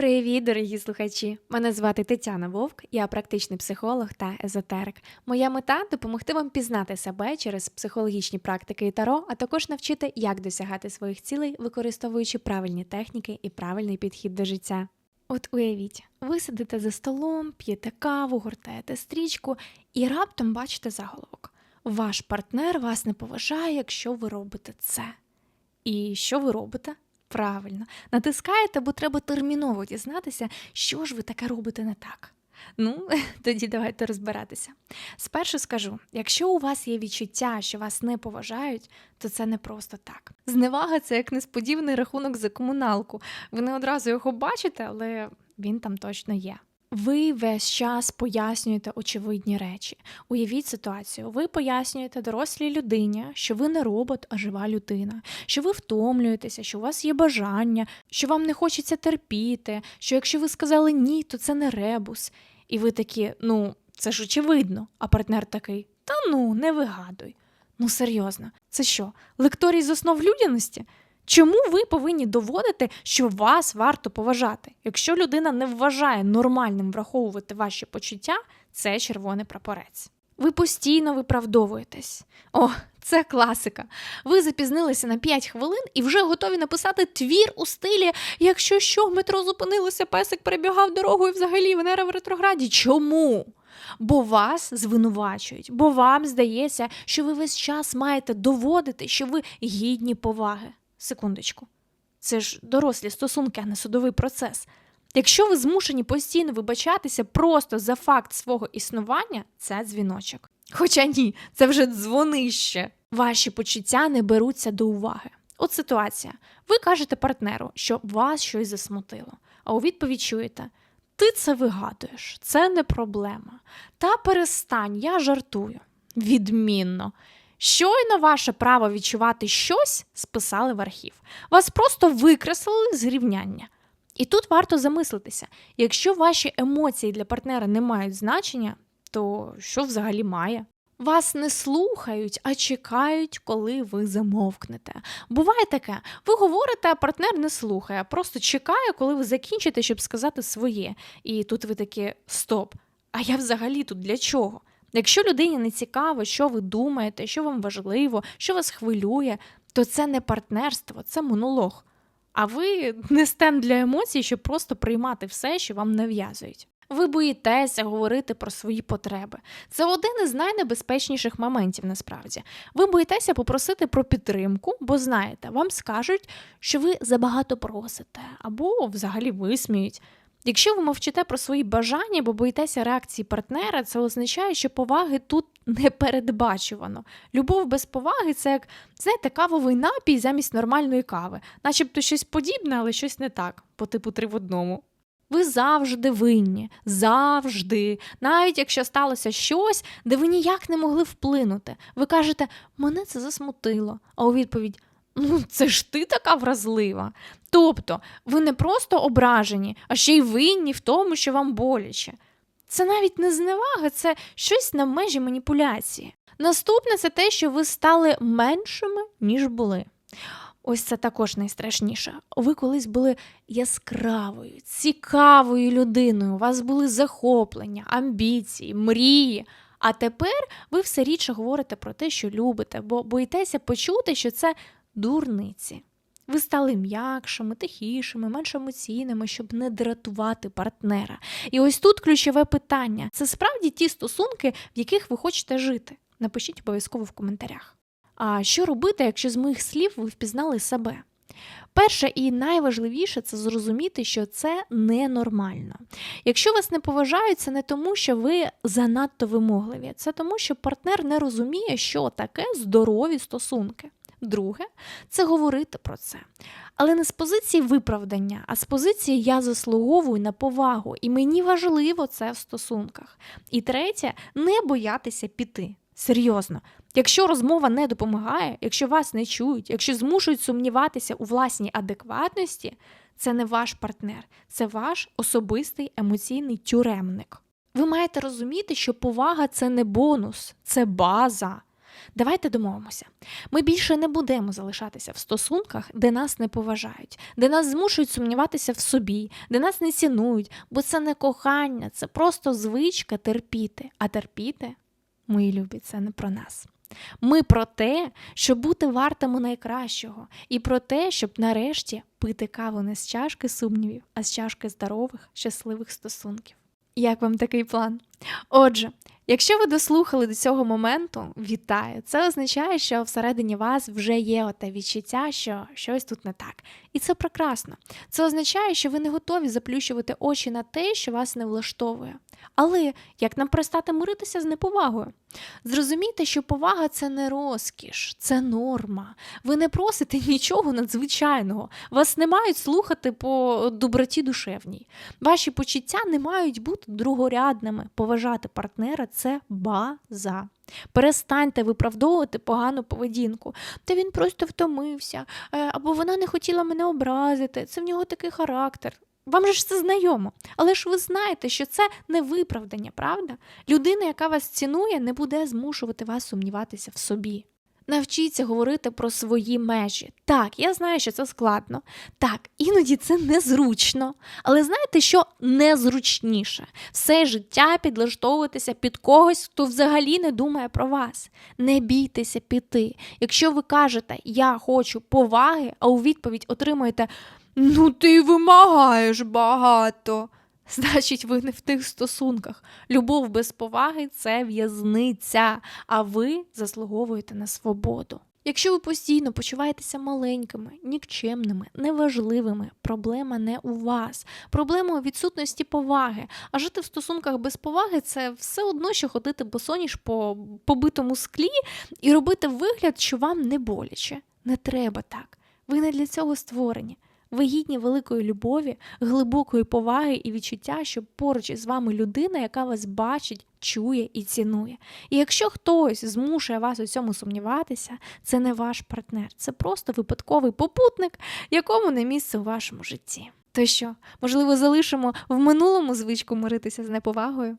Привіт, дорогі слухачі! Мене звати Тетяна Вовк, я практичний психолог та езотерик. Моя мета допомогти вам пізнати себе через психологічні практики і таро, а також навчити, як досягати своїх цілей, використовуючи правильні техніки і правильний підхід до життя. От уявіть, ви сидите за столом, п'єте каву, гортаєте стрічку і раптом бачите заголовок. Ваш партнер вас не поважає, якщо ви робите це. І що ви робите? Правильно, натискаєте, бо треба терміново дізнатися, що ж ви таке робите не так. Ну, тоді давайте розбиратися. Спершу скажу: якщо у вас є відчуття, що вас не поважають, то це не просто так. Зневага це як несподіваний рахунок за комуналку. Ви не одразу його бачите, але він там точно є. Ви весь час пояснюєте очевидні речі. Уявіть ситуацію. Ви пояснюєте дорослій людині, що ви не робот, а жива людина, що ви втомлюєтеся, що у вас є бажання, що вам не хочеться терпіти, що якщо ви сказали ні, то це не ребус. І ви такі, ну, це ж очевидно. А партнер такий: та ну, не вигадуй. Ну серйозно, це що, лекторій з основ людяності? Чому ви повинні доводити, що вас варто поважати? Якщо людина не вважає нормальним враховувати ваші почуття, це червоний прапорець. Ви постійно виправдовуєтесь. О, це класика. Ви запізнилися на 5 хвилин і вже готові написати твір у стилі Якщо що, метро зупинилося, песик перебігав дорогу і взагалі Венера в ретрограді. Чому? Бо вас звинувачують, бо вам здається, що ви весь час маєте доводити, що ви гідні поваги. Секундочку, це ж дорослі стосунки, а не судовий процес. Якщо ви змушені постійно вибачатися просто за факт свого існування, це дзвіночок. Хоча ні, це вже дзвонище. Ваші почуття не беруться до уваги. От ситуація. Ви кажете партнеру, що вас щось засмутило, а у відповідь чуєте: ти це вигадуєш, це не проблема. Та перестань, я жартую. Відмінно. Щойно ваше право відчувати щось списали в архів. Вас просто викреслили з рівняння. І тут варто замислитися: якщо ваші емоції для партнера не мають значення, то що взагалі має? Вас не слухають, а чекають, коли ви замовкнете. Буває таке, ви говорите, а партнер не слухає, просто чекає, коли ви закінчите, щоб сказати своє. І тут ви такі стоп. А я взагалі тут для чого? Якщо людині не цікаво, що ви думаєте, що вам важливо, що вас хвилює, то це не партнерство, це монолог. А ви не стенд для емоцій, щоб просто приймати все, що вам нав'язують. Ви боїтеся говорити про свої потреби. Це один із найнебезпечніших моментів насправді. Ви боїтеся попросити про підтримку, бо знаєте, вам скажуть, що ви забагато просите, або взагалі висміють. Якщо ви мовчите про свої бажання, бо боїтеся реакції партнера, це означає, що поваги тут не передбачувано. Любов без поваги це як, знаєте, кавовий напій замість нормальної кави, начебто щось подібне, але щось не так, по типу три в одному. Ви завжди винні, завжди, навіть якщо сталося щось, де ви ніяк не могли вплинути. Ви кажете, мене це засмутило, а у відповідь. Ну, це ж ти така вразлива. Тобто, ви не просто ображені, а ще й винні в тому, що вам боляче. Це навіть не зневага, це щось на межі маніпуляції. Наступне це те, що ви стали меншими, ніж були. Ось це також найстрашніше. Ви колись були яскравою, цікавою людиною, у вас були захоплення, амбіції, мрії. А тепер ви все рідше говорите про те, що любите, бо боїтеся почути, що це дурниці. Ви стали м'якшими, тихішими, менш емоційними, щоб не дратувати партнера. І ось тут ключове питання: це справді ті стосунки, в яких ви хочете жити. Напишіть обов'язково в коментарях. А що робити, якщо з моїх слів ви впізнали себе? Перше і найважливіше це зрозуміти, що це ненормально. Якщо вас не поважають, це не тому, що ви занадто вимогливі, це тому, що партнер не розуміє, що таке здорові стосунки. Друге, це говорити про це. Але не з позиції виправдання, а з позиції я заслуговую на повагу, і мені важливо це в стосунках. І третє, не боятися піти. Серйозно, якщо розмова не допомагає, якщо вас не чують, якщо змушують сумніватися у власній адекватності, це не ваш партнер, це ваш особистий емоційний тюремник. Ви маєте розуміти, що повага це не бонус, це база. Давайте домовимося. Ми більше не будемо залишатися в стосунках, де нас не поважають, де нас змушують сумніватися в собі, де нас не цінують, бо це не кохання, це просто звичка терпіти. А терпіти, мої любі, це не про нас. Ми про те, щоб бути вартими найкращого, і про те, щоб нарешті пити каву не з чашки сумнівів, а з чашки здорових, щасливих стосунків. Як вам такий план? Отже, якщо ви дослухали до цього моменту, вітаю! Це означає, що всередині вас вже є оте відчуття, що щось тут не так. І це прекрасно. Це означає, що ви не готові заплющувати очі на те, що вас не влаштовує. Але як нам перестати миритися з неповагою? Зрозумійте, що повага це не розкіш, це норма. Ви не просите нічого надзвичайного. Вас не мають слухати по доброті душевній. Ваші почуття не мають бути другорядними. Поважати партнера це база. Перестаньте виправдовувати погану поведінку. Та він просто втомився, е, або вона не хотіла мене образити. Це в нього такий характер. Вам же ж це знайомо, але ж ви знаєте, що це не виправдання, правда? Людина, яка вас цінує, не буде змушувати вас сумніватися в собі. Навчіться говорити про свої межі. Так, я знаю, що це складно. Так, іноді це незручно. Але знаєте, що незручніше? Все життя підлаштовуватися під когось, хто взагалі не думає про вас. Не бійтеся піти. Якщо ви кажете Я хочу поваги, а у відповідь отримуєте Ну, ти вимагаєш багато. Значить, ви не в тих стосунках. Любов без поваги це в'язниця, а ви заслуговуєте на свободу. Якщо ви постійно почуваєтеся маленькими, нікчемними, неважливими, проблема не у вас, проблема у відсутності поваги. А жити в стосунках без поваги це все одно, що ходити босоніж по побитому склі і робити вигляд, що вам не боляче. Не треба так. Ви не для цього створені. Ви гідні великої любові, глибокої поваги і відчуття, що поруч із вами людина, яка вас бачить, чує і цінує. І якщо хтось змушує вас у цьому сумніватися, це не ваш партнер, це просто випадковий попутник, якому не місце у вашому житті. То що, можливо, залишимо в минулому звичку миритися з неповагою?